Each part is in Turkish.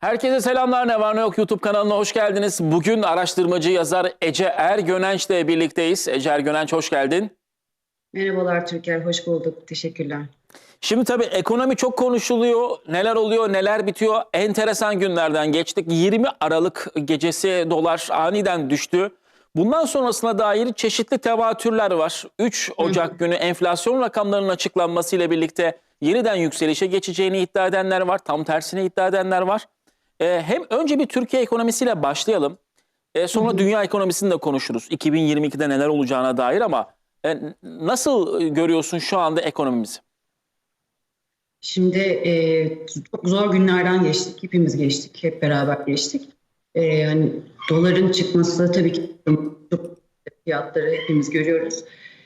Herkese selamlar ne var ne yok YouTube kanalına hoş geldiniz. Bugün araştırmacı yazar Ece Ergönenç ile birlikteyiz. Ece Ergönenç hoş geldin. Merhabalar Türker, hoş bulduk. Teşekkürler. Şimdi tabii ekonomi çok konuşuluyor. Neler oluyor, neler bitiyor. Enteresan günlerden geçtik. 20 Aralık gecesi dolar aniden düştü. Bundan sonrasına dair çeşitli tevatürler var. 3 Ocak günü enflasyon rakamlarının açıklanmasıyla birlikte yeniden yükselişe geçeceğini iddia edenler var. Tam tersine iddia edenler var. Ee, hem önce bir Türkiye ekonomisiyle başlayalım. Ee, sonra dünya ekonomisini de konuşuruz. 2022'de neler olacağına dair ama e, nasıl görüyorsun şu anda ekonomimizi? Şimdi e, çok zor günlerden geçtik. Hepimiz geçtik. Hep beraber geçtik. E, hani doların çıkması tabii ki çok fiyatları hepimiz görüyoruz.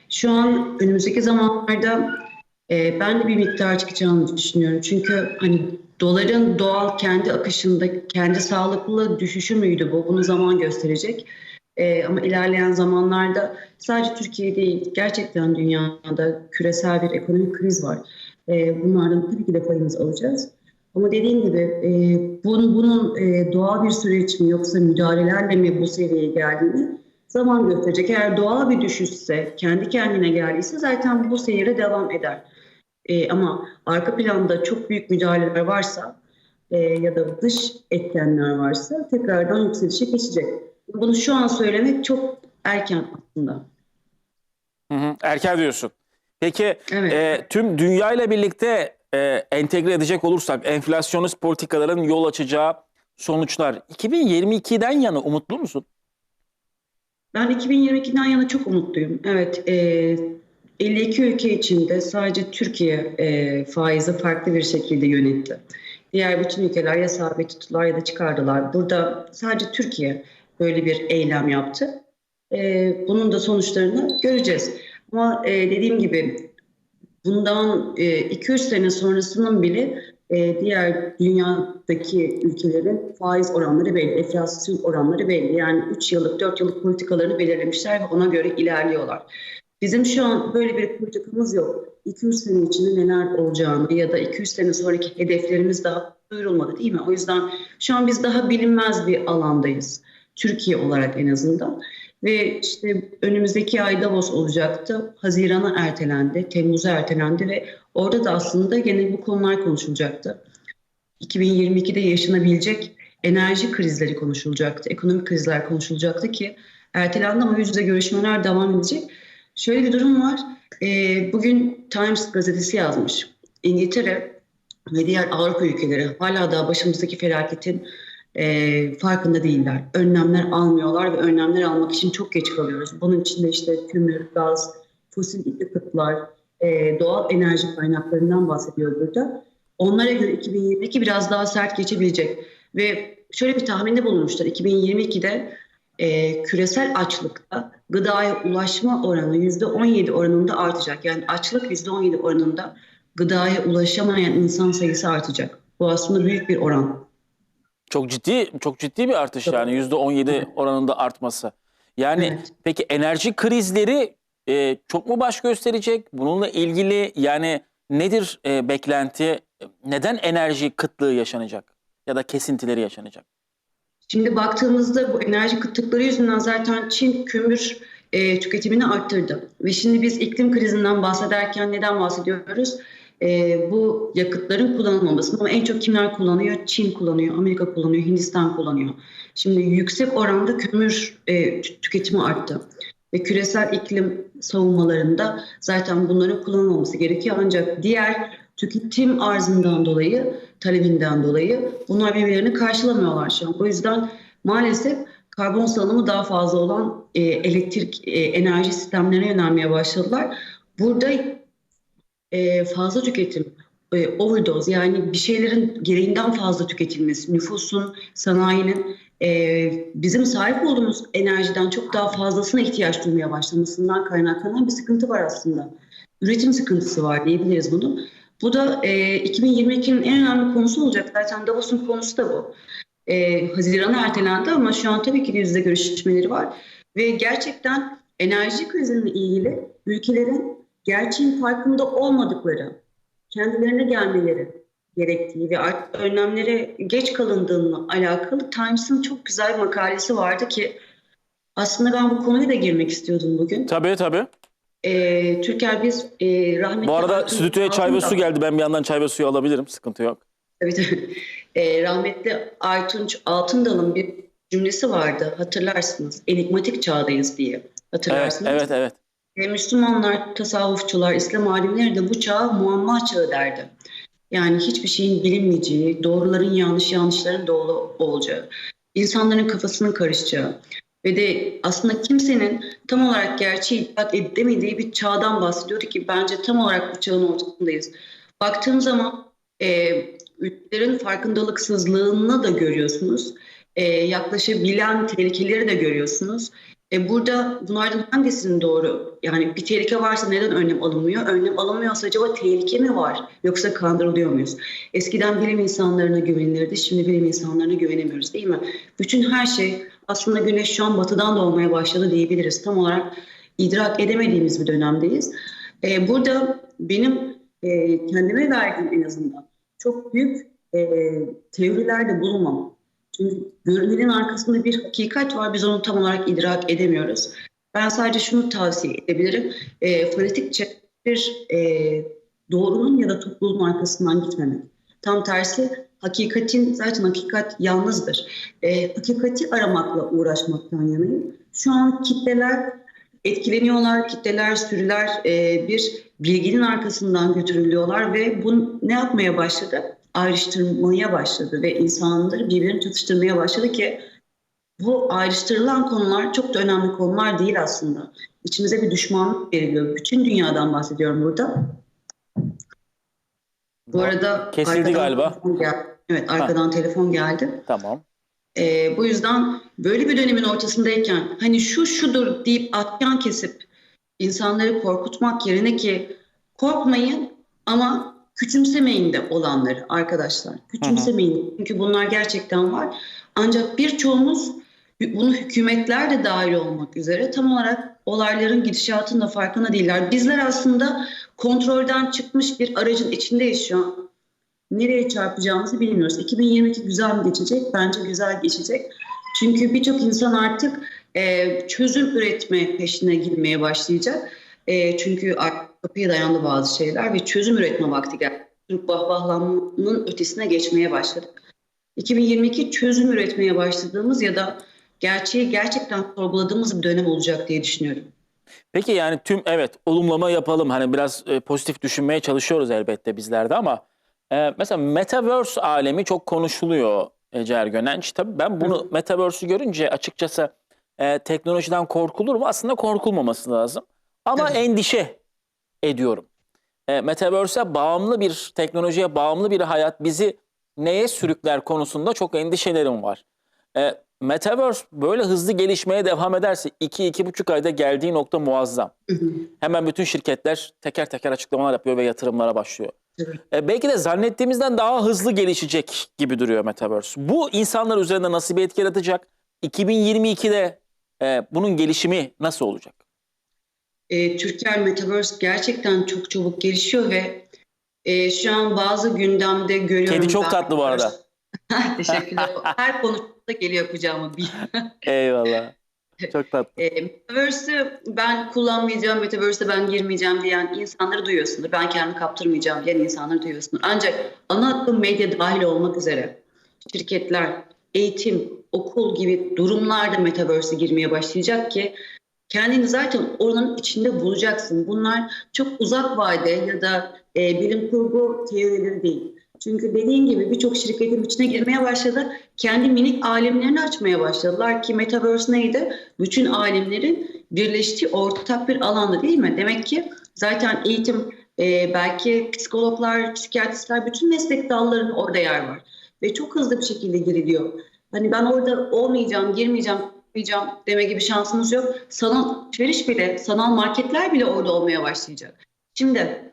Şu an önümüzdeki zamanlarda e, ben de bir miktar çıkacağını düşünüyorum. Çünkü hani doların doğal kendi akışında kendi sağlıklı düşüşü müydü bu? Bunu zaman gösterecek. E, ama ilerleyen zamanlarda sadece Türkiye değil gerçekten dünyada küresel bir ekonomik kriz var. E, bunlardan tabii ki de payımızı alacağız. Ama dediğim gibi e, bunun, bunun e, doğal bir süreç mi yoksa müdahalelerle mi bu seviyeye geldiğini zaman gösterecek. Eğer doğal bir düşüşse, kendi kendine geldiyse zaten bu seyre devam eder. E, ama arka planda çok büyük müdahaleler varsa e, ya da dış etkenler varsa tekrardan yükselişe geçecek. Bunu şu an söylemek çok erken aslında. Hı hı, erken diyorsun. Peki Evet. e, tüm dünya ile birlikte e, entegre edecek olursak enflasyonist politikaların yol açacağı sonuçlar 2022'den yana umutlu musun? Ben 2022'den yana çok umutluyum. Evet, e, 52 ülke içinde sadece Türkiye e, faizi farklı bir şekilde yönetti. Diğer bütün ülkeler ya sabit tuttular ya da çıkardılar. Burada sadece Türkiye böyle bir eylem yaptı. E, bunun da sonuçlarını göreceğiz. Ama e, dediğim gibi bundan 2-3 sene sonrasının bile e, diğer dünyadaki ülkelerin faiz oranları belli, enflasyon oranları belli. Yani 3 yıllık, 4 yıllık politikalarını belirlemişler ve ona göre ilerliyorlar. Bizim şu an böyle bir politikamız yok. 2-3 sene içinde neler olacağını ya da 2-3 sene sonraki hedeflerimiz daha duyurulmadı değil mi? O yüzden şu an biz daha bilinmez bir alandayız. Türkiye olarak en azından. Ve işte önümüzdeki ay Davos olacaktı. Haziran'a ertelendi, Temmuz'a ertelendi ve orada da aslında gene bu konular konuşulacaktı. 2022'de yaşanabilecek enerji krizleri konuşulacaktı, ekonomik krizler konuşulacaktı ki ertelendi ama yüz yüze görüşmeler devam edecek. Şöyle bir durum var. Ee, bugün Times gazetesi yazmış. İngiltere ve diğer Avrupa ülkeleri hala daha başımızdaki felaketin e, farkında değiller. Önlemler almıyorlar ve önlemler almak için çok geç kalıyoruz. Bunun içinde işte kömür, gaz, fosil yakıtlar, e, doğal enerji kaynaklarından bahsediyor burada. Onlara göre 2022 biraz daha sert geçebilecek. Ve şöyle bir tahminde bulunmuşlar. 2022'de e, küresel açlıkta gıdaya ulaşma oranı %17 oranında artacak. Yani açlık %17 oranında gıdaya ulaşamayan insan sayısı artacak. Bu aslında büyük bir oran. Çok ciddi çok ciddi bir artış yani %17 oranında artması. Yani Evet. peki enerji krizleri e, çok mu baş gösterecek? Bununla ilgili yani nedir e, beklenti? Neden enerji kıtlığı yaşanacak ya da kesintileri yaşanacak? Şimdi baktığımızda bu enerji kıtlıkları yüzünden zaten Çin kömür e, tüketimini arttırdı. Ve şimdi biz iklim krizinden bahsederken neden bahsediyoruz? E, bu yakıtların kullanılmaması. Ama en çok kimler kullanıyor? Çin kullanıyor, Amerika kullanıyor, Hindistan kullanıyor. Şimdi yüksek oranda kömür e, tü- tüketimi arttı. Ve küresel iklim savunmalarında zaten bunların kullanılmaması gerekiyor. Ancak diğer tüketim arzından dolayı, talebinden dolayı bunlar birbirlerini karşılamıyorlar şu an. O yüzden maalesef karbon salınımı daha fazla olan e, elektrik e, enerji sistemlerine yönelmeye başladılar. Burada e, fazla tüketim, e, overdose yani bir şeylerin gereğinden fazla tüketilmesi, nüfusun, sanayinin e, bizim sahip olduğumuz enerjiden çok daha fazlasına ihtiyaç duymaya başlamasından kaynaklanan bir sıkıntı var aslında. Üretim sıkıntısı var diyebiliriz bunu. Bu da e, 2022'nin en önemli konusu olacak. Zaten Davos'un konusu da bu. E, Haziran'a ertelendi ama şu an tabii ki de yüzde görüşmeleri var. Ve gerçekten enerji kriziyle ilgili ülkelerin gerçeğin farkında olmadıkları, kendilerine gelmeleri, gerektiği ve önlemlere geç kalındığını alakalı Times'ın çok güzel bir makalesi vardı ki aslında ben bu konuya da girmek istiyordum bugün. Tabii tabii. Ee, Türker biz e, rahmetli... Bu arada Artunç stüdyoya çay ve su geldi. Ben bir yandan çay ve suyu alabilirim. Sıkıntı yok. Tabii tabii. Ee, rahmetli Aytunç Altındal'ın bir cümlesi vardı hatırlarsınız. Enigmatik çağdayız diye Evet, hatırlarsınız. evet, evet. E, Müslümanlar, tasavvufçular, İslam alimleri de bu çağa muamma çağı derdi. Yani hiçbir şeyin bilinmeyeceği, doğruların yanlış, yanlışların doğru olacağı, insanların kafasının karışacağı ve de aslında kimsenin tam olarak gerçeği idrak edemediği bir çağdan bahsediyordu ki bence tam olarak bu çağın ortasındayız. Baktığım zaman e, ülkelerin farkındalıksızlığını da görüyorsunuz. E, yaklaşabilen tehlikeleri de görüyorsunuz. E burada bunlardan hangisinin doğru? Yani bir tehlike varsa neden önlem alınmıyor? Önlem alınmıyorsa acaba tehlike mi var? Yoksa kandırılıyor muyuz? Eskiden bilim insanlarına güvenilirdi. Şimdi bilim insanlarına güvenemiyoruz değil mi? Bütün her şey aslında güneş şu an batıdan doğmaya başladı diyebiliriz. Tam olarak idrak edemediğimiz bir dönemdeyiz. E, burada benim e, kendime verdiğim en azından çok büyük e, teorilerde bulunmam. Çünkü görünenin arkasında bir hakikat var. Biz onu tam olarak idrak edemiyoruz. Ben sadece şunu tavsiye edebilirim. E, fanatikçe bir e, doğrunun ya da topluluğun arkasından gitmemek. Tam tersi hakikatin, zaten hakikat yalnızdır. E, hakikati aramakla uğraşmaktan yanayım. Şu an kitleler etkileniyorlar, kitleler, sürüler e, bir bilginin arkasından götürülüyorlar ve bu ne yapmaya başladı? Ayrıştırmaya başladı ve insanları birbirine çatıştırmaya başladı ki bu ayrıştırılan konular çok da önemli konular değil aslında. İçimize bir düşmanlık veriliyor. Bütün dünyadan bahsediyorum burada. Bu arada Kesildi arkadan galiba. Evet arkadan telefon geldi. Tamam. Ee, bu yüzden böyle bir dönemin ortasındayken hani şu şudur deyip atkan kesip insanları korkutmak yerine ki korkmayın ama küçümsemeyin de olanları arkadaşlar. Küçümsemeyin. Çünkü bunlar gerçekten var. Ancak birçoğumuz bunu hükümetler de dahil olmak üzere tam olarak olayların gidişatının da farkında değiller. Bizler aslında kontrolden çıkmış bir aracın içindeyiz şu an nereye çarpacağımızı bilmiyoruz. 2022 güzel mi geçecek? Bence güzel geçecek. Çünkü birçok insan artık e, çözüm üretme peşine girmeye başlayacak. E, çünkü artık kapıya dayandı bazı şeyler ve çözüm üretme vakti geldi. Türk bahbahlanmanın ötesine geçmeye başladık. 2022 çözüm üretmeye başladığımız ya da gerçeği gerçekten sorguladığımız bir dönem olacak diye düşünüyorum. Peki yani tüm evet olumlama yapalım. Hani biraz e, pozitif düşünmeye çalışıyoruz elbette bizler de ama e, mesela Metaverse alemi çok konuşuluyor Ece Ergönenç. Tabii ben bunu Metaverse'ü görünce açıkçası e, teknolojiden korkulur mu? Aslında korkulmaması lazım. Ama Evet. endişe ediyorum. E, Metaverse'e bağımlı bir, teknolojiye bağımlı bir hayat bizi neye sürükler konusunda çok endişelerim var. E, Metaverse böyle hızlı gelişmeye devam ederse 2-2,5 ayda geldiği nokta muazzam. Hı hı. Hemen bütün şirketler teker teker açıklamalar yapıyor ve yatırımlara başlıyor. Evet. E, belki de zannettiğimizden daha hızlı gelişecek gibi duruyor Metaverse. Bu insanlar üzerinde nasıl bir etki yaratacak? 2022'de e, bunun gelişimi nasıl olacak? E, Türkiye Metaverse gerçekten çok çabuk gelişiyor ve e, şu an bazı gündemde görüyorum. Kedi çok ben- tatlı bu arada. Teşekkürler. Her konuşmada geliyor kucağıma bir. Eyvallah. Çok tatlı. E, Metaverse'ü ben kullanmayacağım, Metaverse'e ben girmeyeceğim diyen insanları duyuyorsundur. Ben kendimi kaptırmayacağım diyen insanları duyuyorsundur. Ancak ana akım medya dahil olmak üzere şirketler, eğitim, okul gibi durumlarda Metaverse'e girmeye başlayacak ki kendini zaten oranın içinde bulacaksın. Bunlar çok uzak vade ya da e, bilim kurgu teorileri değil. Çünkü dediğin gibi birçok şirketin içine girmeye başladı. Kendi minik alemlerini açmaya başladılar ki Metaverse neydi? Bütün alemlerin birleştiği ortak bir alanda değil mi? Demek ki zaten eğitim, e, belki psikologlar, psikiyatristler, bütün meslek dallarının orada yer var. Ve çok hızlı bir şekilde giriliyor. Hani ben orada olmayacağım, girmeyeceğim, yapmayacağım deme gibi şansımız yok. Sanal alışveriş bile, sanal marketler bile orada olmaya başlayacak. Şimdi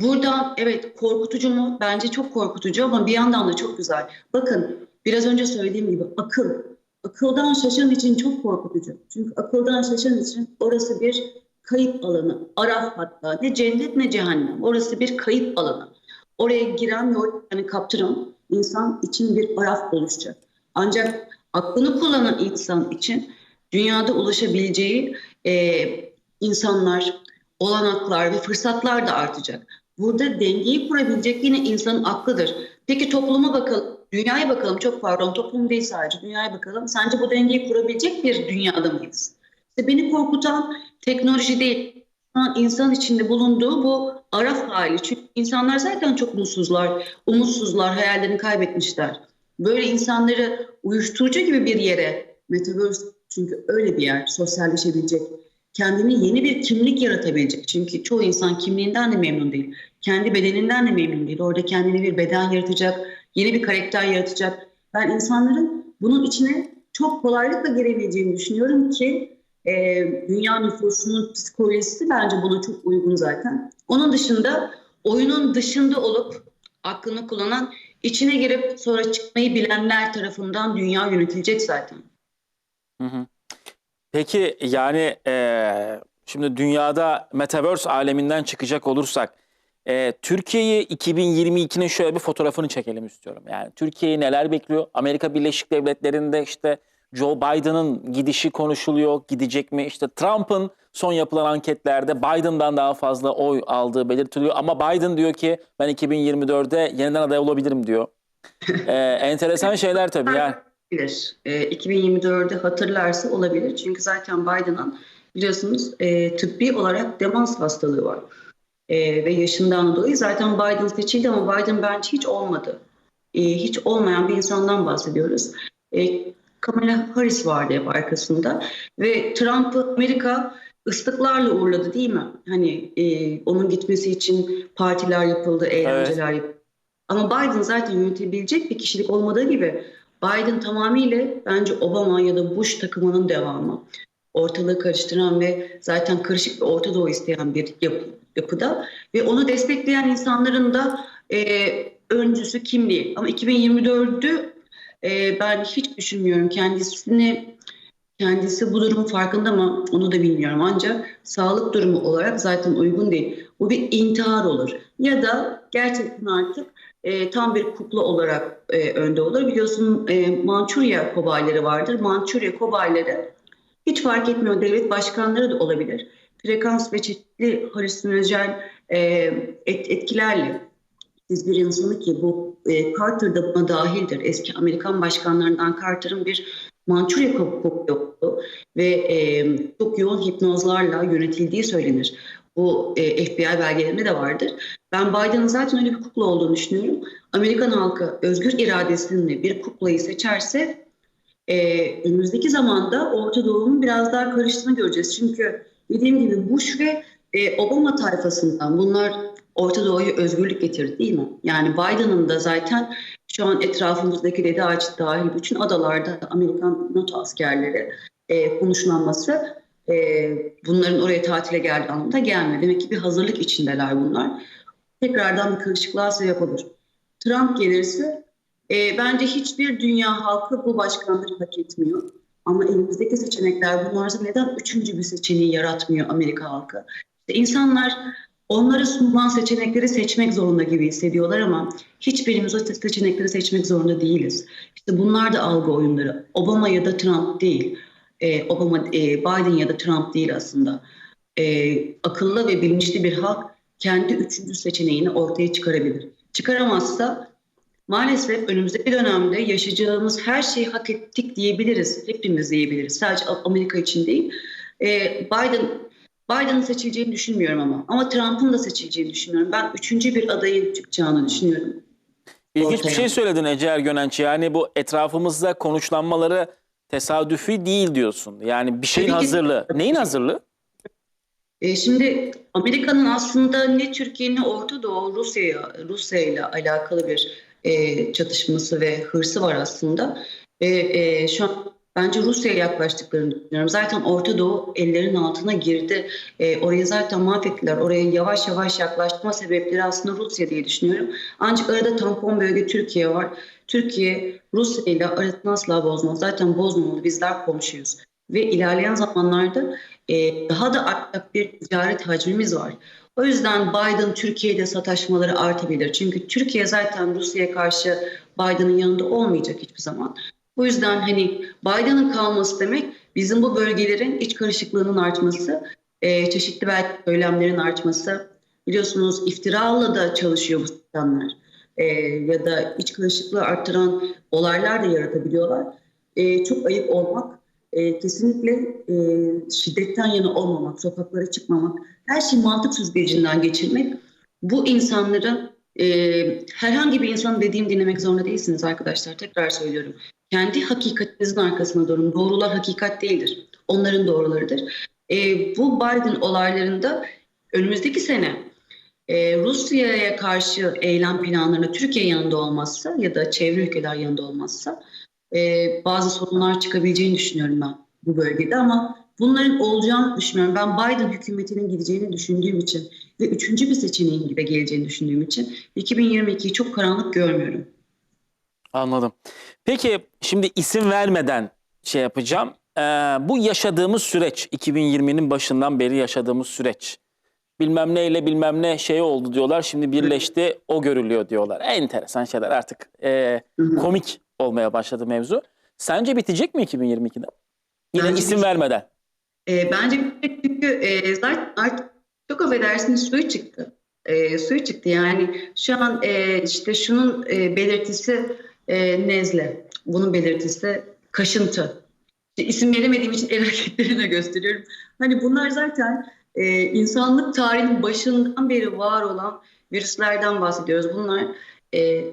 Buradan evet korkutucu mu? Bence çok korkutucu ama bir yandan da çok güzel. Bakın biraz önce söylediğim gibi akıl. Akıldan şaşan için çok korkutucu. Çünkü akıldan şaşan için orası bir kayıp alanı. Araf hatta ne cennet ne cehennem. Orası bir kayıp alanı. oraya giren ve yani kaptıran insan için bir araf oluşacak. Ancak aklını kullanan insan için dünyada ulaşabileceği e, insanlar, olanaklar ve fırsatlar da artacak. Burada dengeyi kurabilecek yine insanın aklıdır. Peki topluma bakalım, dünyaya bakalım. Çok pardon, toplum değil sadece, dünyaya bakalım. Sence bu dengeyi kurabilecek bir dünyada mıyız? İşte beni korkutan teknoloji değil, insan içinde bulunduğu bu araf hali. Çünkü insanlar zaten çok mutsuzlar, umutsuzlar, hayallerini kaybetmişler. Böyle insanları uyuşturucu gibi bir yere, metaverse çünkü öyle bir yer, sosyalleşebilecek, kendini yeni bir kimlik yaratabilecek. Çünkü çoğu insan kimliğinden de memnun değil. Kendi bedeninden de memnun değil. Orada kendine bir beden yaratacak, yeni bir karakter yaratacak. Ben insanların bunun içine çok kolaylıkla girebileceğini düşünüyorum ki e, dünya nüfusunun psikolojisi bence buna çok uygun zaten. Onun dışında oyunun dışında olup aklını kullanan, içine girip sonra çıkmayı bilenler tarafından dünya yönetilecek zaten. Hı hı. Peki yani eee, şimdi dünyada Metaverse aleminden çıkacak olursak eee, Türkiye'yi 2022'nin şöyle bir fotoğrafını çekelim istiyorum. Yani Türkiye'yi neler bekliyor? Amerika Birleşik Devletleri'nde işte Joe Biden'ın gidişi konuşuluyor. Gidecek mi? İşte Trump'ın son yapılan anketlerde Biden'dan daha fazla oy aldığı belirtiliyor. Ama Biden diyor ki ben 2024'de yeniden aday olabilirim diyor. Eee, enteresan şeyler tabii yani. Olabilir. E, 2024'de hatırlarsa olabilir. Çünkü zaten Biden'ın biliyorsunuz e, tıbbi olarak demans hastalığı var. E, ve yaşından dolayı zaten Biden seçildi ama Biden bence hiç olmadı. E, hiç olmayan bir insandan bahsediyoruz. E, Kamala Harris vardı hep arkasında ve Trump'ı Amerika ıslıklarla uğurladı değil mi? Hani e, onun gitmesi için partiler yapıldı, eğlenceler yapıldı. Ama Biden zaten yönetebilecek bir kişilik olmadığı gibi Biden tamamıyla bence Obama ya da Bush takımının devamı. Ortalığı karıştıran ve zaten karışık bir Orta Doğu isteyen bir yapı, yapıda ve onu destekleyen insanların da e, öncüsü kimliği. Ama 2024'ü e, ben hiç düşünmüyorum kendisini kendisi bu durumun farkında mı onu da bilmiyorum ancak sağlık durumu olarak zaten uygun değil. Bu bir intihar olur ya da gerçekten artık e, tam bir kukla olarak e, önde olur. Biliyorsun e, Mançurya kobayları vardır. Mançurya kobayları hiç fark etmiyor devlet başkanları da olabilir. Frekans ve çeşitli halüsinojen e, et, etkilerle siz bir insanı ki bu e, Carter da buna dahildir. Eski Amerikan başkanlarından Carter'ın bir Mançurya koku yoktu ve e, çok yoğun hipnozlarla yönetildiği söylenir. Bu e, FBI belgelerinde de vardır. Ben Biden'ın zaten öyle bir kukla olduğunu düşünüyorum. Amerikan halkı özgür iradesiyle bir kuklayı seçerse e, önümüzdeki zamanda Orta Doğu'nun biraz daha karıştığını göreceğiz. Çünkü dediğim gibi Bush ve e, Obama tayfasından bunlar Orta Doğu'ya özgürlük getirdi değil mi? Yani Biden'ın da zaten şu an etrafımızdaki Dede Ağaç dahil bütün adalarda Amerikan NATO askerleri e, konuşlanması e, bunların oraya tatile geldiği anlamda gelmiyor. Demek ki bir hazırlık içindeler bunlar. Tekrardan bir karışıklığa sebep olur. Trump gelirse e, bence hiçbir dünya halkı bu başkanlığı hak etmiyor. Ama elimizdeki seçenekler bunlarsa neden üçüncü bir seçeneği yaratmıyor Amerika halkı? İşte insanlar onlara sunulan seçenekleri seçmek zorunda gibi hissediyorlar ama hiçbirimiz o seçenekleri seçmek zorunda değiliz. İşte bunlar da algı oyunları. Obama ya da Trump değil. Ee, Obama, e, Biden ya da Trump değil aslında. Ee, akıllı ve bilinçli bir halk kendi üçüncü seçeneğini ortaya çıkarabilir. Çıkaramazsa maalesef önümüzdeki dönemde yaşayacağımız her şeyi hak ettik diyebiliriz. Hepimiz diyebiliriz. Sadece Amerika için değil. Ee, Biden Biden'ın seçileceğini düşünmüyorum ama. Ama Trump'ın da seçileceğini düşünüyorum. Ben üçüncü bir adayın çıkacağını düşünüyorum. İlginç bir şey söyledin Ece Ergönenç. Yani bu etrafımızda konuşlanmaları tesadüfi değil diyorsun. Yani bir şeyin Tabii ki. hazırlığı. Neyin hazırlığı? E, şimdi Amerika'nın aslında ne Türkiye ne Orta Doğu Rusya Rusya ile alakalı bir e, çatışması ve hırsı var aslında. Ve e, şu an bence Rusya'ya yaklaştıklarını düşünüyorum. Zaten Orta Doğu ellerinin altına girdi. E, orayı zaten mahvettiler. Oraya yavaş yavaş yaklaşma sebepleri aslında Rusya diye düşünüyorum. Ancak arada tampon bölge Türkiye var. Türkiye Rusya ile arasını asla bozmaz. Zaten bozmamalı. Bizler komşuyuz. Ve ilerleyen zamanlarda e, daha da artacak bir ticaret hacmimiz var. O yüzden Biden Türkiye'de sataşmaları artabilir. Çünkü Türkiye zaten Rusya'ya karşı Biden'ın yanında olmayacak hiçbir zaman. O yüzden hani Biden'ın kalması demek bizim bu bölgelerin iç karışıklığının artması, e, çeşitli belki söylemlerin artması. Biliyorsunuz iftiralı da çalışıyor bu sistemler. E, ya da iç karışıklığı arttıran olaylar da yaratabiliyorlar. E, çok ayıp olmak, e, kesinlikle e, şiddetten yana olmamak, sokaklara çıkmamak, her şeyi mantık süzgecinden geçirmek bu insanların e, herhangi bir insanın dediğim dinlemek zorunda değilsiniz arkadaşlar. Tekrar söylüyorum. Kendi hakikatinizin arkasına durun. Doğrular hakikat değildir. Onların doğrularıdır. E, bu Biden olaylarında önümüzdeki sene e, Rusya'ya karşı eylem planlarına Türkiye yanında olmazsa ya da çevre ülkeler yanında olmazsa e, bazı sorunlar çıkabileceğini düşünüyorum ben bu bölgede ama bunların olacağını düşünmüyorum. Ben Biden hükümetinin gideceğini düşündüğüm için ve üçüncü bir seçeneğin gibi geleceğini düşündüğüm için 2022'yi çok karanlık görmüyorum. Anladım. Peki şimdi isim vermeden şey yapacağım. Ee, bu yaşadığımız süreç 2020'nin başından beri yaşadığımız süreç. Bilmem neyle bilmem ne şey oldu diyorlar. Şimdi birleşti o görülüyor diyorlar. Enteresan şeyler artık e, komik olmaya başladı mevzu. Sence bitecek mi 2022'de? Yine Bence isim bit- vermeden. E, bence çünkü e, zaten artık çok affedersiniz suyu çıktı. E, suyu çıktı yani şu an e, işte şunun e, belirtisi e, nezle, bunun belirtisi kaşıntı. İşte isim veremediğim için el hareketlerini gösteriyorum. Hani bunlar zaten e, insanlık tarihinin başından beri var olan virüslerden bahsediyoruz. Bunlar e,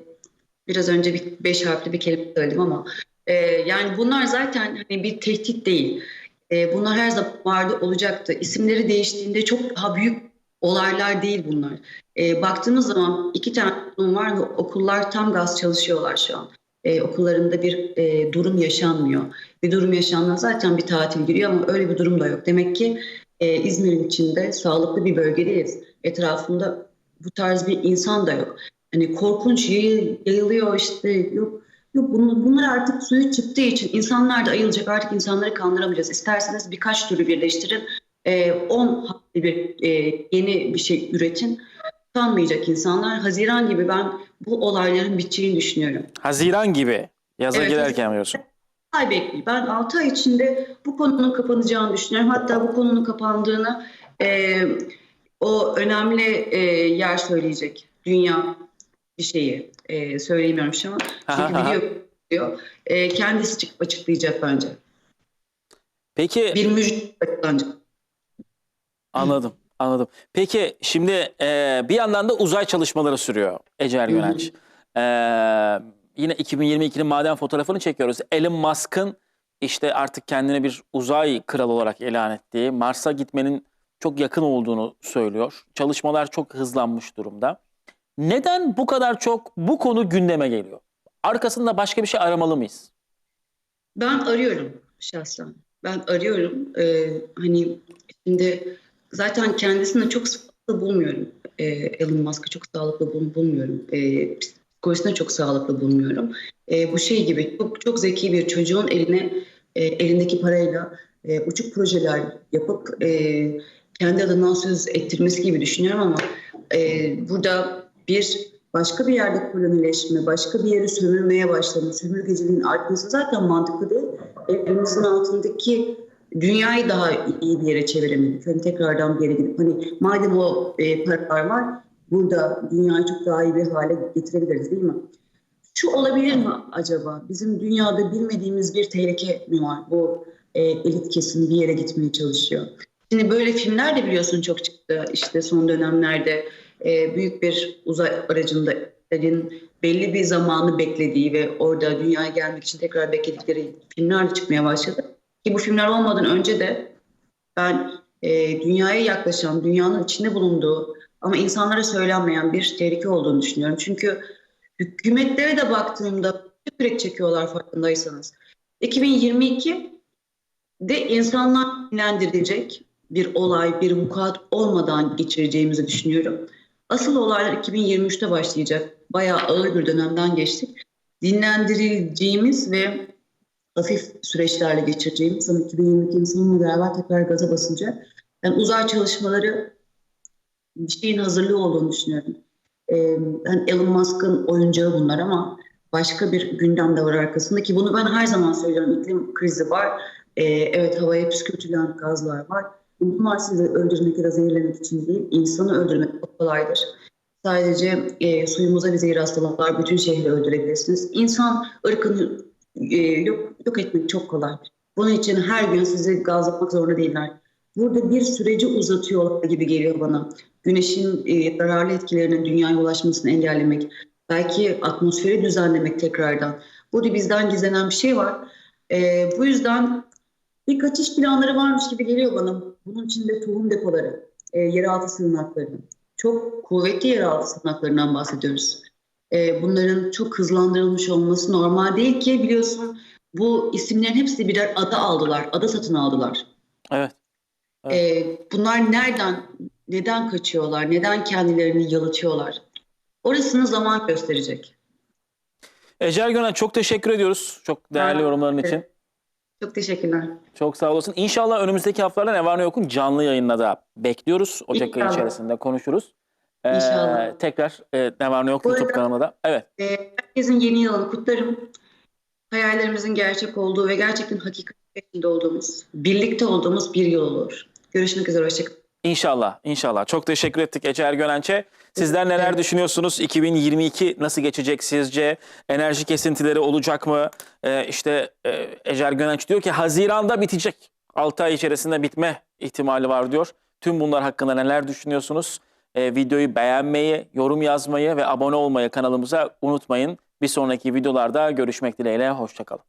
biraz önce bir beş harfli bir kelime söyledim ama e, yani bunlar zaten hani bir tehdit değil. E, bunlar her zaman vardı olacaktı. İsimleri değiştiğinde çok daha büyük olaylar değil bunlar. E, baktığımız zaman iki tane durum var ve okullar tam gaz çalışıyorlar şu an. E, okullarında bir e, durum yaşanmıyor. Bir durum yaşanmıyor zaten bir tatil giriyor ama öyle bir durum da yok. Demek ki e, İzmir'in içinde sağlıklı bir bölgedeyiz. Etrafında bu tarz bir insan da yok. Hani korkunç yayı- yayılıyor işte yok Yok bunlar artık suyu çıktığı için insanlar da ayılacak. Artık insanları kandıramayacağız. İsterseniz birkaç türü birleştirin. 10 harfli bir e, yeni bir şey üretin. Kanmayacak insanlar. Haziran gibi ben bu olayların biteceğini düşünüyorum. Haziran gibi yaza Evet, girerken diyorsun. ay bekliyor. Ben 6 ay içinde bu konunun kapanacağını düşünüyorum. Hatta bu konunun kapandığını e, o önemli e, yer söyleyecek. Dünya bir şeyi e, söyleyemiyorum şu an. Çünkü biliyor, biliyor. E, kendisi çıkıp açıklayacak bence. Peki Bir müjde açıklanacak. Anladım, anladım. Peki şimdi e, bir yandan da uzay çalışmaları sürüyor Ece Ergönenç. E, yine 2022'nin maden fotoğrafını çekiyoruz. Elon Musk'ın işte artık kendine bir uzay kralı olarak ilan ettiği, Mars'a gitmenin çok yakın olduğunu söylüyor. Çalışmalar çok hızlanmış durumda. Neden bu kadar çok bu konu gündeme geliyor? Arkasında başka bir şey aramalı mıyız? Ben arıyorum şahsen. Ben arıyorum. Ee, hani şimdi zaten kendisini çok sağlıklı bulmuyorum. Ee, Elon Musk'ı çok sağlıklı bul- bulmuyorum. Ee, psikolojisine çok sağlıklı bulmuyorum. Ee, bu şey gibi çok çok zeki bir çocuğun eline e, elindeki parayla e, uçuk projeler yapıp e, kendi adından söz ettirmesi gibi düşünüyorum ama e, burada bir başka bir yerde kolonileşme, başka bir yeri sömürmeye başlama, sömürgeciliğin artması zaten mantıklı değil. Elimizin altındaki dünyayı daha iyi bir yere çeviremedik. Hani tekrardan bir yere gidip hani madem o e, paralar var burada dünyayı çok daha iyi bir hale getirebiliriz değil mi? Şu olabilir mi acaba? Bizim dünyada bilmediğimiz bir tehlike mi var? Bu e, elit kesim bir yere gitmeye çalışıyor. Şimdi böyle filmler de biliyorsun çok çıktı. İşte son dönemlerde e, büyük bir uzay aracında belli bir zamanı beklediği ve orada dünyaya gelmek için tekrar bekledikleri filmler de çıkmaya başladı. Ki bu filmler olmadan önce de ben e, dünyaya yaklaşan, dünyanın içinde bulunduğu ama insanlara söylenmeyen bir tehlike olduğunu düşünüyorum. Çünkü hükümetlere de baktığımda kürek çekiyorlar farkındaysanız. 2022 de insanlar dinlendirilecek bir olay, bir vukuat olmadan geçireceğimizi düşünüyorum. Asıl olaylar 2023'te başlayacak. Bayağı ağır bir dönemden geçtik. Dinlendirileceğimiz ve hafif süreçlerle geçireceğim. Sanırım 2022'nin sonuna beraber tekrar gaza basınca. Yani uzay çalışmaları bir şeyin hazırlığı olduğunu düşünüyorum. Ee, yani Elon Musk'ın oyuncağı bunlar ama başka bir gündem de var arkasında ki bunu ben her zaman söylüyorum. İklim krizi var. Ee, evet havaya püskürtülen gazlar var. Bunlar sizi öldürmek ya da zehirlemek için değil, insanı öldürmek kolaydır. Sadece e, suyumuza bir zehir hastalıklar, bütün şehri öldürebilirsiniz. İnsan ırkını e, yok, yok etmek çok kolay. Bunun için her gün sizi gazlamak zorunda değiller. Burada bir süreci uzatıyorlar gibi geliyor bana. Güneşin e, zararlı etkilerinin dünyaya ulaşmasını engellemek, belki atmosferi düzenlemek tekrardan. Burada bizden gizlenen bir şey var. E, bu yüzden bir kaçış planları varmış gibi geliyor bana. Bunun içinde tohum depoları, e, yeraltı sığınakları, çok kuvvetli yeraltı sığınaklarından bahsediyoruz. E, bunların çok hızlandırılmış olması normal değil ki biliyorsun bu isimlerin hepsi birer ada aldılar, ada satın aldılar. Evet. E, bunlar nereden, neden kaçıyorlar, neden kendilerini yalıtıyorlar? Orasını zaman gösterecek. Ecel Gönen çok teşekkür ediyoruz. Çok değerli Ben- yorumların için. Çok teşekkürler. Çok sağ olasın. İnşallah önümüzdeki haftalarda ne var ne yokun canlı yayınla da bekliyoruz. Ocak ayı içerisinde konuşuruz. Ee, İnşallah. tekrar e, ne var ne yok Bu YouTube arada- da. Evet. E, herkesin yeni yılını kutlarım. Hayallerimizin gerçek olduğu ve gerçekten hakikat içinde olduğumuz, birlikte olduğumuz bir yıl olur. Görüşmek üzere, hoşçakalın. İnşallah, inşallah. Çok teşekkür ettik Ece Ergönenç'e. Sizler neler düşünüyorsunuz? 2022 nasıl geçecek sizce? Enerji kesintileri olacak mı? Ee, işte e, Ece Ergönenç diyor ki Haziran'da bitecek. 6 ay içerisinde bitme ihtimali var diyor. Tüm bunlar hakkında neler düşünüyorsunuz? Ee, videoyu beğenmeyi, yorum yazmayı ve abone olmayı kanalımıza unutmayın. Bir sonraki videolarda görüşmek dileğiyle. Hoşçakalın.